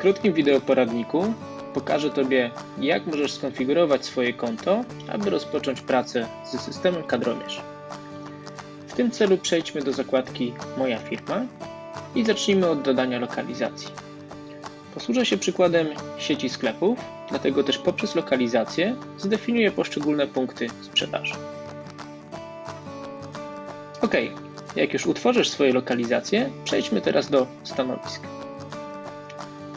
krótkim wideoporadniku pokażę Tobie, jak możesz skonfigurować swoje konto, aby rozpocząć pracę ze systemem Kadromierz. W tym celu przejdźmy do zakładki Moja firma i zacznijmy od dodania lokalizacji. Posłużę się przykładem sieci sklepów, dlatego też poprzez lokalizację zdefiniuję poszczególne punkty sprzedaży. Ok, jak już utworzysz swoje lokalizacje, przejdźmy teraz do stanowisk.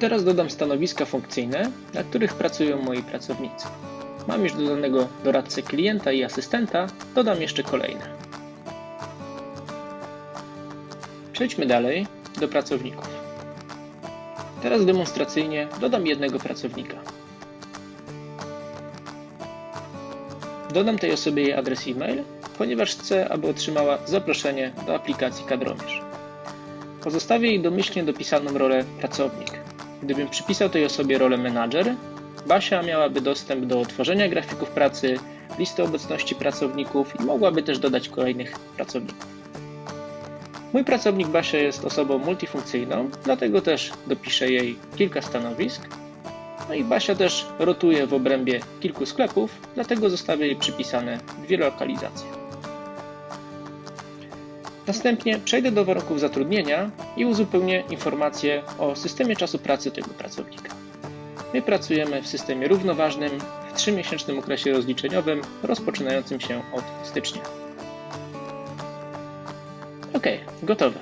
Teraz dodam stanowiska funkcyjne, na których pracują moi pracownicy. Mam już dodanego doradcę klienta i asystenta, dodam jeszcze kolejne. Przejdźmy dalej do pracowników. Teraz demonstracyjnie dodam jednego pracownika. Dodam tej osobie jej adres e-mail, ponieważ chcę, aby otrzymała zaproszenie do aplikacji Kadromierz. Pozostawię jej domyślnie dopisaną rolę pracownik. Gdybym przypisał tej osobie rolę menadżer, Basia miałaby dostęp do tworzenia grafików pracy, listy obecności pracowników i mogłaby też dodać kolejnych pracowników. Mój pracownik Basia jest osobą multifunkcyjną, dlatego też dopiszę jej kilka stanowisk. No i Basia też rotuje w obrębie kilku sklepów, dlatego zostawię jej przypisane dwie lokalizacje. Następnie przejdę do warunków zatrudnienia i uzupełnię informacje o systemie czasu pracy tego pracownika. My pracujemy w systemie równoważnym w 3-miesięcznym okresie rozliczeniowym rozpoczynającym się od stycznia. Ok, gotowe.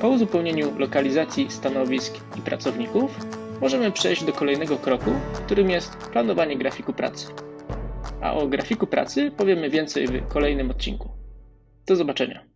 Po uzupełnieniu lokalizacji stanowisk i pracowników możemy przejść do kolejnego kroku, którym jest planowanie grafiku pracy. A o grafiku pracy powiemy więcej w kolejnym odcinku. Do zobaczenia.